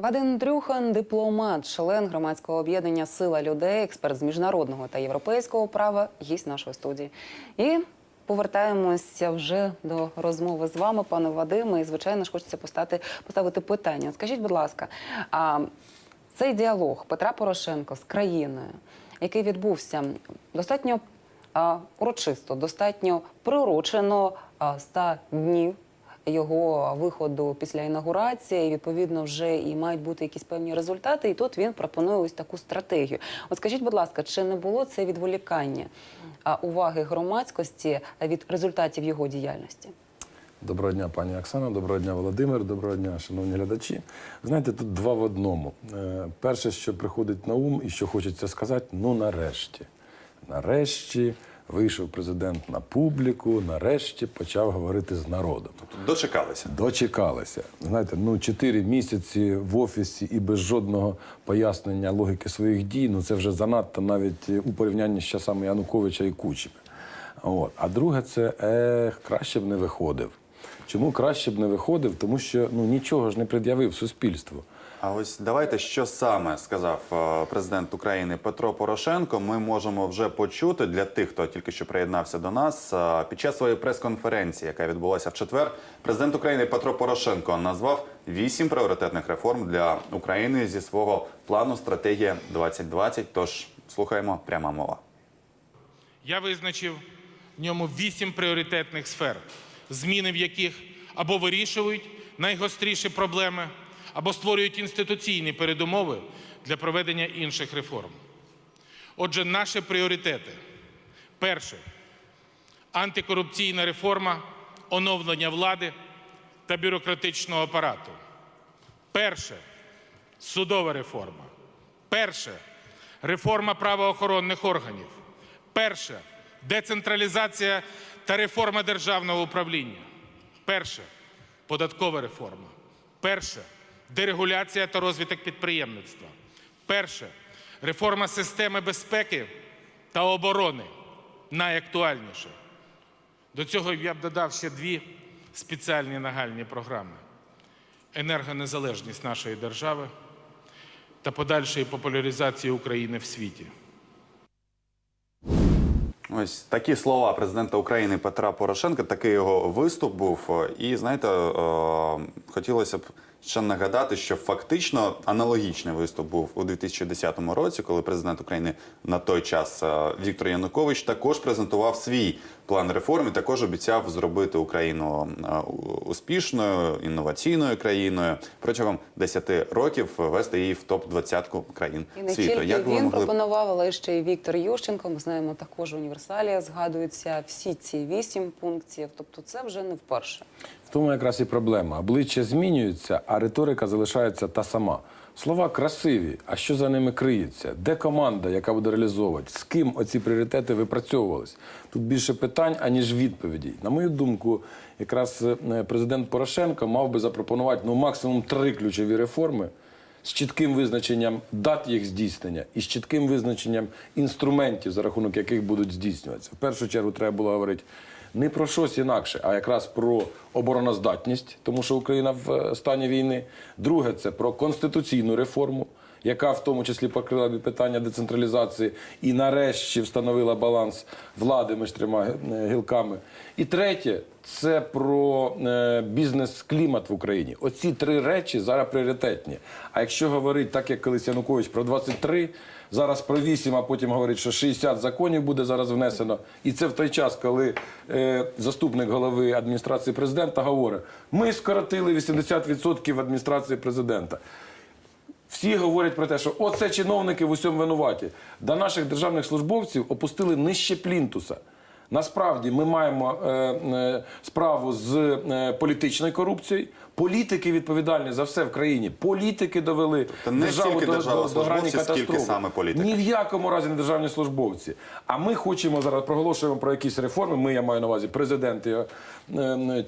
Вадим Дрюхан, дипломат, член громадського об'єднання Сила людей, експерт з міжнародного та європейського права, гість нашої студії. І повертаємося вже до розмови з вами, пане Вадиме. І звичайно ж хочеться поставити, поставити питання. Скажіть, будь ласка, а цей діалог Петра Порошенко з країною, який відбувся достатньо а, урочисто, достатньо приурочено а, 100 днів його виходу після інаугурації, і відповідно вже і мають бути якісь певні результати. І тут він пропонує ось таку стратегію. От скажіть, будь ласка, чи не було це відволікання уваги громадськості від результатів його діяльності? Доброго дня, пані Оксана, доброго дня, Володимир, доброго дня, шановні глядачі. Знаєте, тут два в одному. Е, Перше, що приходить на ум і що хочеться сказати, ну нарешті. Нарешті вийшов президент на публіку, нарешті почав говорити з народом. Дочекалися. Дочекалися. Знаєте, ну чотири місяці в офісі і без жодного пояснення логіки своїх дій. Ну це вже занадто навіть у порівнянні з часами Януковича і Кучми. От. А друге, це ех, краще б не виходив. Чому краще б не виходив? Тому що ну нічого ж не пред'явив суспільству. А ось давайте, що саме сказав е, президент України Петро Порошенко. Ми можемо вже почути для тих, хто тільки що приєднався до нас. Е, Під час своєї прес-конференції, яка відбулася в четвер, президент України Петро Порошенко назвав вісім пріоритетних реформ для України зі свого плану стратегія 2020. Тож слухаємо пряма мова. Я визначив в ньому вісім пріоритетних сфер, зміни в яких або вирішують найгостріші проблеми, або створюють інституційні передумови для проведення інших реформ. Отже, наші пріоритети: перше антикорупційна реформа, оновлення влади та бюрократичного апарату. Перше судова реформа. Перше реформа правоохоронних органів. Перше децентралізація та реформа державного управління. Перше податкова реформа. Перше дерегуляція та розвиток підприємництва. Перше реформа системи безпеки та оборони. Найактуальніше. До цього я б додав ще дві спеціальні нагальні програми: енергонезалежність нашої держави та подальшої популяризації України в світі. Ось такі слова президента України Петра Порошенка. Такий його виступ був. І знаєте, е, хотілося б ще нагадати, що фактично аналогічний виступ був у 2010 році, коли президент України на той час е, Віктор Янукович також презентував свій план реформ і також обіцяв зробити Україну е, успішною інноваційною країною протягом 10 років вести її в топ 20 країн І не світу. тільки ви він могли пропонував, але ще й Віктор Ющенко. Ми знаємо, також універсалія згадуються всі ці вісім пунктів. Тобто, це вже не вперше. Тому якраз і проблема. Обличчя змінюються, а риторика залишається та сама. Слова красиві, а що за ними криється? Де команда, яка буде реалізовувати? З ким оці пріоритети випрацьовувались? Тут більше питань, аніж відповідей. На мою думку, якраз е, президент Порошенко мав би запропонувати ну, максимум три ключові реформи з чітким визначенням дат їх здійснення і з чітким визначенням інструментів, за рахунок яких будуть здійснюватися. В першу чергу треба було говорити не про щось інакше, а якраз про обороноздатність, тому що Україна в е, стані війни. Друге це про конституційну реформу, яка в тому числі покрила питання децентралізації і нарешті встановила баланс влади між трьома е, гілками. І третє це про е, бізнес-клімат в Україні. Оці три речі зараз пріоритетні. А якщо говорити так, як колись Янукович про 23, зараз про 8, а потім говорить, що 60 законів буде зараз внесено. І це в той час, коли е, заступник голови адміністрації президента говорить: ми скоротили 80% адміністрації президента. Всі говорять про те, що оце чиновники в усьому винуваті. До наших державних службовців опустили нижче плінтуса. Насправді ми маємо е, е, справу з е, політичною корупцією. Політики відповідальні за все в країні. Політики довели Та не державу до, до, до грані катастрофи. саме політики. Ні в якому разі не державні службовці. А ми хочемо зараз проголошуємо про якісь реформи. Ми я маю на увазі президент і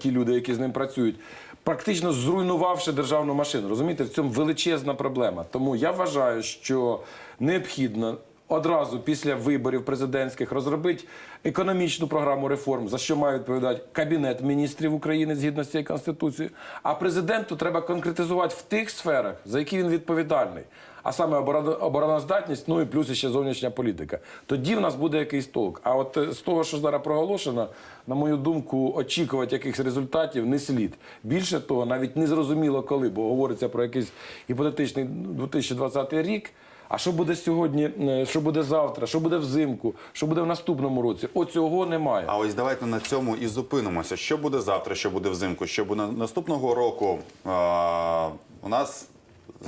ті люди, які з ним працюють. Практично зруйнувавши державну машину. Розумієте, в цьому величезна проблема. Тому я вважаю, що необхідно одразу після виборів президентських розробити економічну програму реформ, за що має відповідати Кабінет міністрів України згідно з цією конституцією. А президенту треба конкретизувати в тих сферах, за які він відповідальний. А саме обороноздатність, ну і плюс ще зовнішня політика. Тоді в нас буде якийсь толк. А от е, з того, що зараз проголошено, на мою думку, очікувати якихось результатів не слід. Більше того, навіть не зрозуміло коли, бо говориться про якийсь гіпотетичний 2020 рік. А що буде сьогодні, е, що буде завтра, що буде взимку, що буде в наступному році? Оцього немає. А ось давайте на цьому і зупинимося. Що буде завтра, що буде взимку, що буде наступного року. А, у нас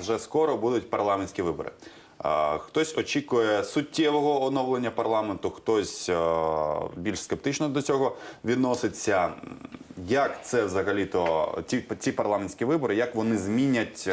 вже скоро будуть парламентські вибори. Хтось очікує суттєвого оновлення парламенту, хтось більш скептично до цього відноситься. Як це взагалі-то ті, ті парламентські вибори, як вони змінять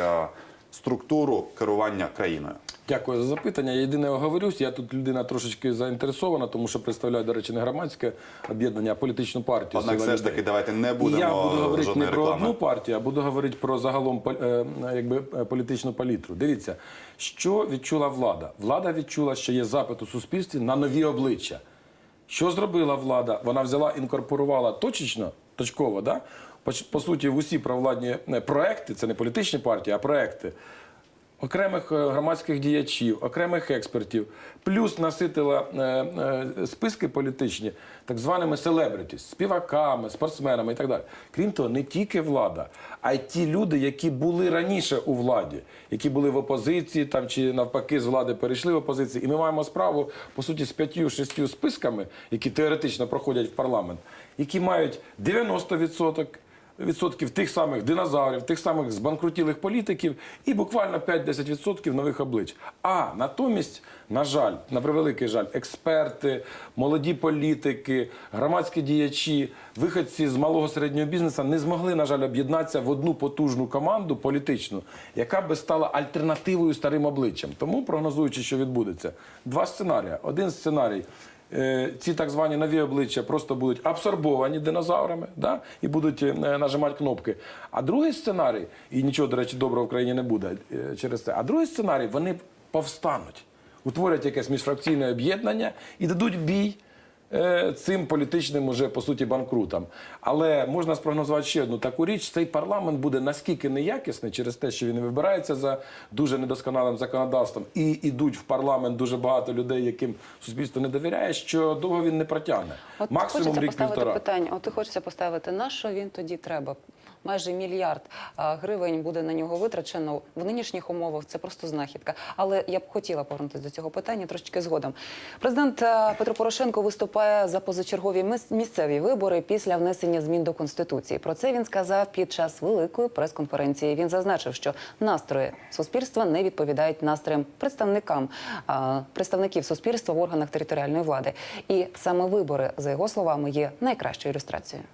структуру керування країною? Дякую за запитання. Я єдине оговорюсь. Я тут людина трошечки заінтересована, тому що представляю, до речі, не громадське об'єднання, а політичну партію. Однак, все ж таки, давайте не І будемо я буду говорити не про одну партію, а буду говорити про загалом е, якби, е, політичну палітру. Дивіться, що відчула влада? Влада відчула, що є запит у суспільстві на нові обличчя. Що зробила влада? Вона взяла, інкорпорувала точечно, точково, да? по, по суті, в усі провладні е, проекти, це не політичні партії, а проекти окремих е, громадських діячів, окремих експертів, плюс наситила е, е, списки політичні так званими селебритіс, співаками, спортсменами і так далі. Крім того, не тільки влада, а й ті люди, які були раніше у владі, які були в опозиції там чи навпаки з влади перейшли в опозицію. І ми маємо справу по суті з п'ятью-шестю списками, які теоретично проходять в парламент, які мають 90% відсотків тих самих динозаврів, тих самих збанкрутілих політиків і буквально 5-10% нових облич. А натомість, на жаль, на превеликий жаль, експерти, молоді політики, громадські діячі, виходці з малого середнього бізнесу не змогли, на жаль, об'єднатися в одну потужну команду політичну, яка би стала альтернативою старим обличчям. Тому прогнозуючи, що відбудеться, два сценарії. Один сценарій. Е, ці так звані нові обличчя просто будуть абсорбовані динозаврами да? і будуть е, нажимати кнопки. А другий сценарій, і нічого, до речі, доброго в країні не буде е, через це. А другий сценарій вони повстануть, утворять якесь міжфракційне об'єднання і дадуть бій. Е, Цим політичним уже по суті банкрутам. Але можна спрогнозувати ще одну таку річ: цей парламент буде наскільки неякісний через те, що він вибирається за дуже недосконалим законодавством, і йдуть в парламент дуже багато людей, яким суспільство не довіряє, що довго він не протягне. От Максимум рік півтора. питання. От ти хочеться поставити, на що він тоді треба? Майже мільярд гривень буде на нього витрачено в нинішніх умовах. Це просто знахідка. Але я б хотіла повернутися до цього питання трошечки згодом. Президент Петро Порошенко виступає за позачергові місцеві вибори після внесення змін до конституції. Про це він сказав під час великої прес-конференції. Він зазначив, що настрої суспільства не відповідають настроям представникам представників суспільства в органах територіальної влади. І саме вибори, за його словами, є найкращою ілюстрацією.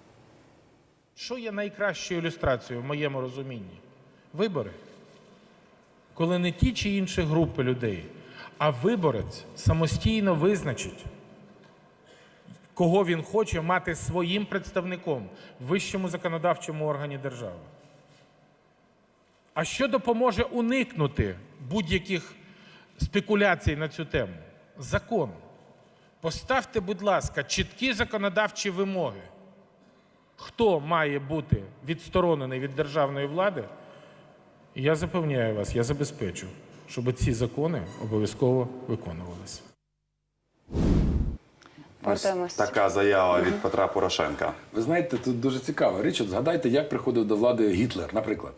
Що є найкращою ілюстрацією в моєму розумінні? Вибори. Коли не ті чи інші групи людей, а виборець самостійно визначить, кого він хоче мати своїм представником в вищому законодавчому органі держави. А що допоможе уникнути будь-яких спекуляцій на цю тему? Закон. Поставте, будь ласка, чіткі законодавчі вимоги хто має бути відсторонений від державної влади, і я запевняю вас, я забезпечу, щоб ці закони обов'язково виконувалися. Ось така заява від Петра Порошенка. Ви знаєте, тут дуже цікава річ. От згадайте, як приходив до влади Гітлер, наприклад.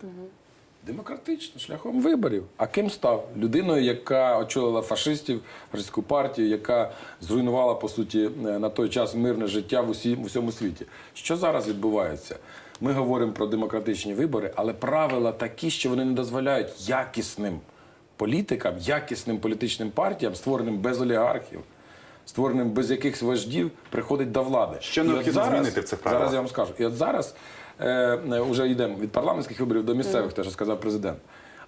Демократично, шляхом виборів. А ким став? Людиною, яка очолила фашистів, фашистську партію, яка зруйнувала, по суті, е, на той час мирне життя в, усі, в усьому світі. Що зараз відбувається? Ми говоримо про демократичні вибори, але правила такі, що вони не дозволяють якісним політикам, якісним політичним партіям, створеним без олігархів, створеним без якихось вождів, приходить до влади. Що необхідно змінити в цих правилах? Зараз я вам скажу. І от зараз вже йдемо від парламентських виборів до місцевих, те, що сказав президент.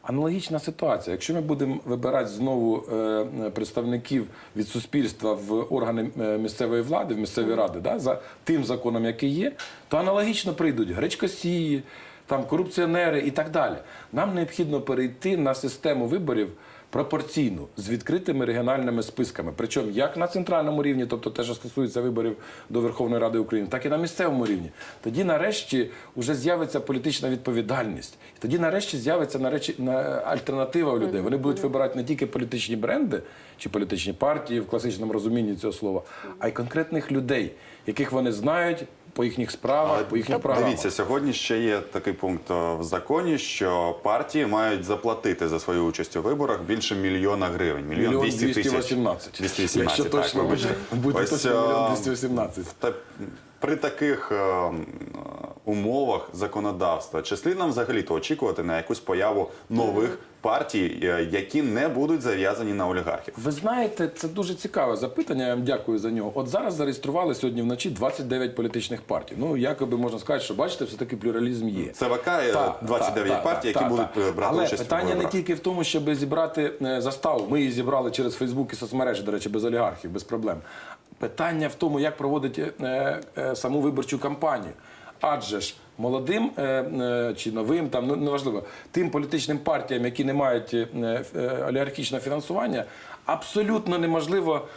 Аналогічна ситуація. Якщо ми будемо вибирати знову е, е, представників від суспільства в органи е, місцевої влади, в місцеві ради, да, за тим законом, який є, то аналогічно прийдуть гречкосії, там корупціонери і так далі. Нам необхідно перейти на систему виборів пропорційну з відкритими регіональними списками. Причому як на центральному рівні, тобто те, що стосується виборів до Верховної Ради України, так і на місцевому рівні. Тоді нарешті вже з'явиться політична відповідальність. Тоді нарешті з'явиться нарешті, на, альтернатива у людей. Вони будуть вибирати не тільки політичні бренди чи політичні партії в класичному розумінні цього слова, а й конкретних людей, яких вони знають по їхніх справах, по їхніх програмах. Дивіться, сьогодні ще є такий пункт е, в законі, що партії мають заплатити за свою участь у виборах більше мільйона гривень. Мільйон Мільйон 200 тисяч. 218. 218, Якщо так, точно вибачте. буде, Ось, точно мільйон е, 218. Та при таких е, е, умовах законодавства, чи слід нам взагалі то очікувати на якусь появу нових партій, е, які не будуть зав'язані на олігархів? Ви знаєте, це дуже цікаве запитання. Я вам дякую за нього. От зараз зареєстрували сьогодні вночі 29 політичних партій. Ну якоби можна сказати, що бачите, все таки плюралізм є. ЦВК е, Та, 29 та, партій, які та, будуть та. е, брати Але участь питання не тільки в тому, щоб зібрати е, заставу. Ми її зібрали через Фейсбук і соцмережі, до речі, без олігархів, без проблем. Питання в тому, як проводити е, е, саму виборчу кампанію. Адже ж молодим е, е, чи новим, там ну неважливо, тим політичним партіям, які не мають е, олігархічного фінансування, абсолютно неможливо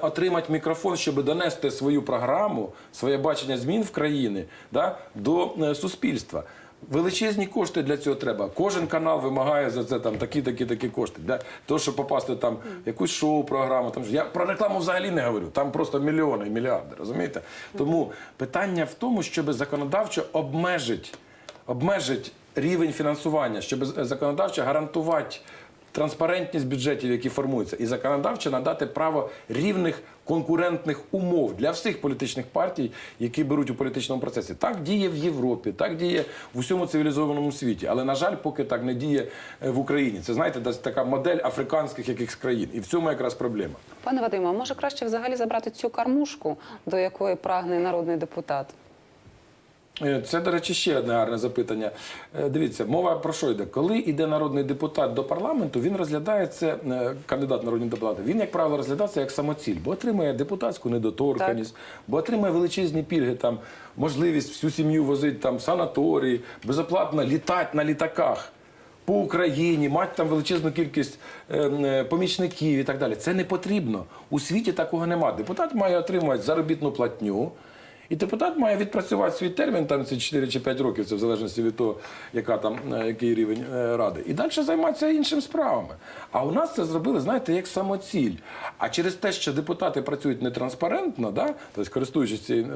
отримати мікрофон, щоб донести свою програму, своє бачення змін в країни да, до суспільства. Величезні кошти для цього треба. Кожен канал вимагає за це там такі, такі, такі кошти. Для того, щоб попасти там в якусь шоу-програму. Там я про рекламу взагалі не говорю. Там просто мільйони і мільярди. Розумієте? Тому питання в тому, щоб законодавчо обмежить, обмежить рівень фінансування, щоб законодавчо гарантувати. Транспарентність бюджетів, які формуються, і законодавчо надати право рівних конкурентних умов для всіх політичних партій, які беруть у політичному процесі. Так діє в Європі, так діє в усьому цивілізованому світі. Але на жаль, поки так не діє е, в Україні. Це знаєте, така модель африканських якихось країн, і в цьому якраз проблема. Пане Вадиме, а може краще взагалі забрати цю кармушку, до якої прагне народний депутат? Е, Це, до речі, ще одне гарне запитання. Е, Дивіться, мова про що йде? Коли йде народний депутат до парламенту, він розглядається, е, кандидат народні депутати, він, як правило, розглядається як самоціль, бо отримує депутатську недоторканність, бо отримує величезні пільги, там, можливість всю сім'ю возити там, в санаторії, безоплатно літати на літаках. По Україні, мати там величезну кількість е, помічників і так далі. Це не потрібно. У світі такого нема. Депутат має отримувати заробітну платню. І депутат має відпрацювати свій термін, там це 4 чи 5 років, це в залежності від того, яка там, е, який рівень е, ради. І далі займатися іншими справами. А у нас це зробили, знаєте, як самоціль. А через те, що депутати працюють нетранспарентно, да? тобто користуючись цією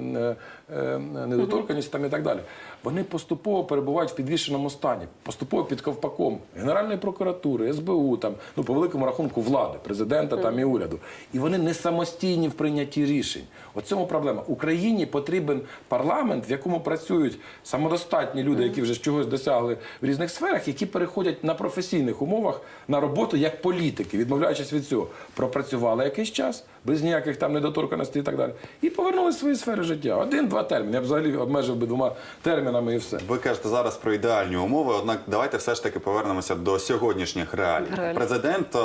е, недоторканістю там і так далі, вони поступово перебувають в підвішеному стані, поступово під ковпаком Генеральної прокуратури, СБУ, там, ну, по великому рахунку влади, президента там, і уряду. І вони не самостійні в прийнятті рішень. От цьому проблема. Україні потрібен парламент, в якому працюють самодостатні люди, які вже чогось досягли в різних сферах, які переходять на професійних умовах на роботу як політики, відмовляючись від цього. Пропрацювали якийсь час, без ніяких там недоторканостей і так далі. І повернули в свої сфери життя. Один-два терміни. Я б взагалі обмежив би двома термінами і все. Ви кажете зараз про ідеальні умови, однак давайте все ж таки повернемося до сьогоднішніх реалій. Реалій. Президент е,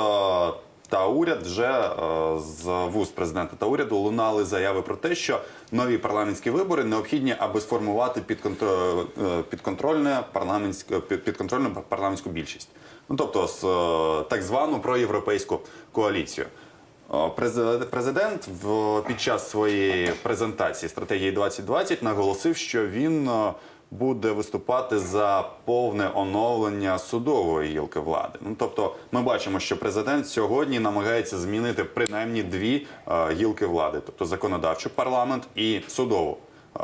та уряд вже е, з вуст президента та уряду лунали заяви про те, що нові парламентські вибори необхідні, аби сформувати е, підконтрольне парламентське підконтрольну парламентську більшість. Ну тобто з так звану проєвропейську коаліцію. О, Президент в, під час своєї презентації стратегії 2020 наголосив, що він е, буде виступати за повне оновлення судової гілки влади. Ну тобто, ми бачимо, що президент сьогодні намагається змінити принаймні дві е, гілки влади, тобто законодавчу парламент і судову. Е,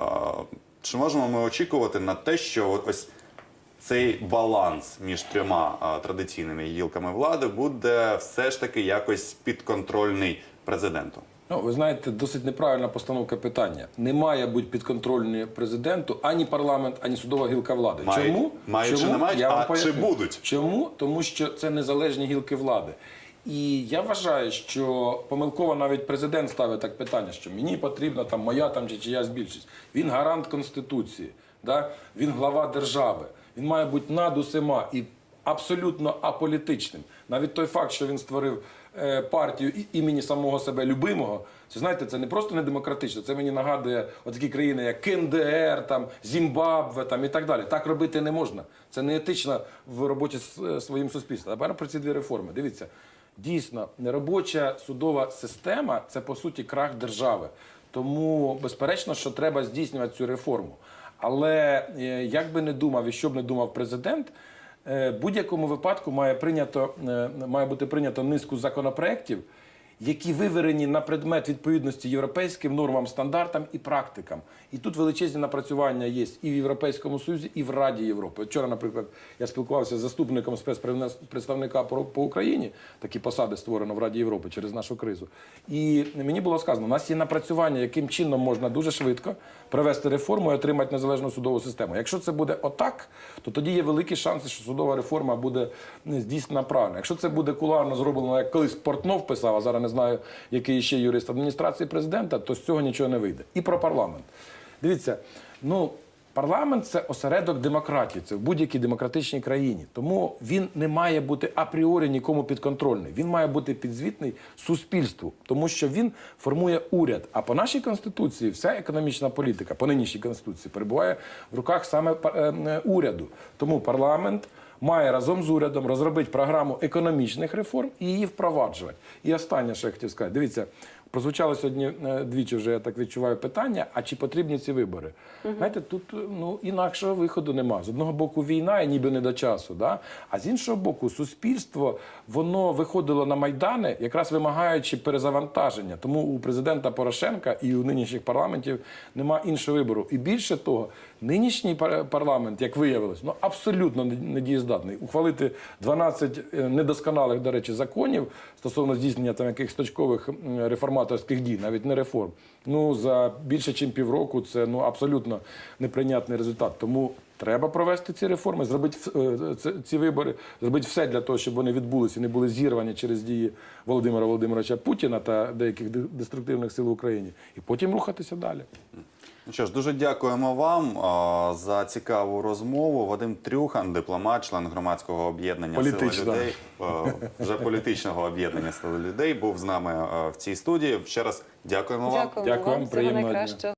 чи можемо ми очікувати на те, що ось цей баланс між трьома традиційними гілками влади буде все ж таки якось підконтрольний президенту. Ну, ви знаєте, досить неправильна постановка питання. Не має бути підконтрольні президенту ані парламент, ані судова гілка влади. Мають- Чому? мають чи не мають, Я вам а чи будуть? Чому? Тому що це незалежні гілки влади. І я вважаю, що помилково навіть президент ставить так питання, що мені потрібна там моя там чи чиясь більшість. Він гарант конституції, да? він глава держави. Він має бути над усіма і абсолютно аполітичним. Навіть той факт, що він створив е, партію імені самого себе любимого. Це знаєте, це не просто не демократично. Це мені нагадує отакі країни, як КНДР, там Зімбабве, там і так далі. Так робити не можна. Це не етично в роботі з е, своїм суспільством. Тепер про ці дві реформи. Дивіться, дійсно, неробоча судова система це по суті крах держави. Тому безперечно, що треба здійснювати цю реформу. Але е, як би не думав і що б не думав президент, е, будь-якому випадку має прийнято е, має бути прийнято низку законопроєктів, які виверені на предмет відповідності європейським нормам, стандартам і практикам. І тут величезні напрацювання є і в Європейському Союзі, і в Раді Європи. Вчора, наприклад, я спілкувався з заступником спецпредставника по, Україні. Такі посади створено в Раді Європи через нашу кризу. І мені було сказано, у нас є напрацювання, яким чином можна дуже швидко провести реформу і отримати незалежну судову систему. Якщо це буде отак, то тоді є великі шанси, що судова реформа буде е, здійснена правильно. Якщо це буде куларно зроблено, як колись Портнов писав, а зараз не знаю, який ще юрист адміністрації президента, то з цього нічого не вийде. І про парламент. Дивіться, ну. Парламент це осередок демократії, це в будь-якій демократичній країні. Тому він не має бути апріорі нікому підконтрольний. Він має бути підзвітний суспільству, тому що він формує уряд. А по нашій конституції вся економічна політика, по нинішній конституції, перебуває в руках саме е, е, уряду. Тому парламент має разом з урядом розробити програму економічних реформ і її впроваджувати. І останнє, що я хотів сказати, дивіться. Прозвучало сьогодні е, двічі вже я так відчуваю питання: а чи потрібні ці вибори? Знаєте, тут е, ну інакшого виходу нема. З одного боку, війна і ніби не до часу. Да? А з іншого боку, суспільство воно виходило на майдани, якраз вимагаючи перезавантаження. Тому у президента Порошенка і у нинішніх парламентів нема іншого вибору. І більше того, нинішній парламент, як виявилось, ну абсолютно не- недієздатний. Ухвалити 12 е, недосконалих, до речі, законів стосовно здійснення там якихось точкових реформаторських дій, навіть не реформ. Ну за більше ніж півроку це ну абсолютно неприйнятний результат. Тому треба провести ці реформи, зробити е, ці вибори, зробити все для того, щоб вони відбулися і не були зірвані через дії Володимира Володимировича Путіна та деяких деструктивних сил в Україні, і потім рухатися далі. Ну що ж, дуже дякуємо вам а, за цікаву розмову. Вадим Трюхан, дипломат, член громадського об'єднання Сила Політичного. людей, а, вже політичного об'єднання Сила людей, був з нами а, в цій студії. Ще раз дякуємо вам. Дякуємо Дякую вам, вам. Всього приємного дня. найкращого.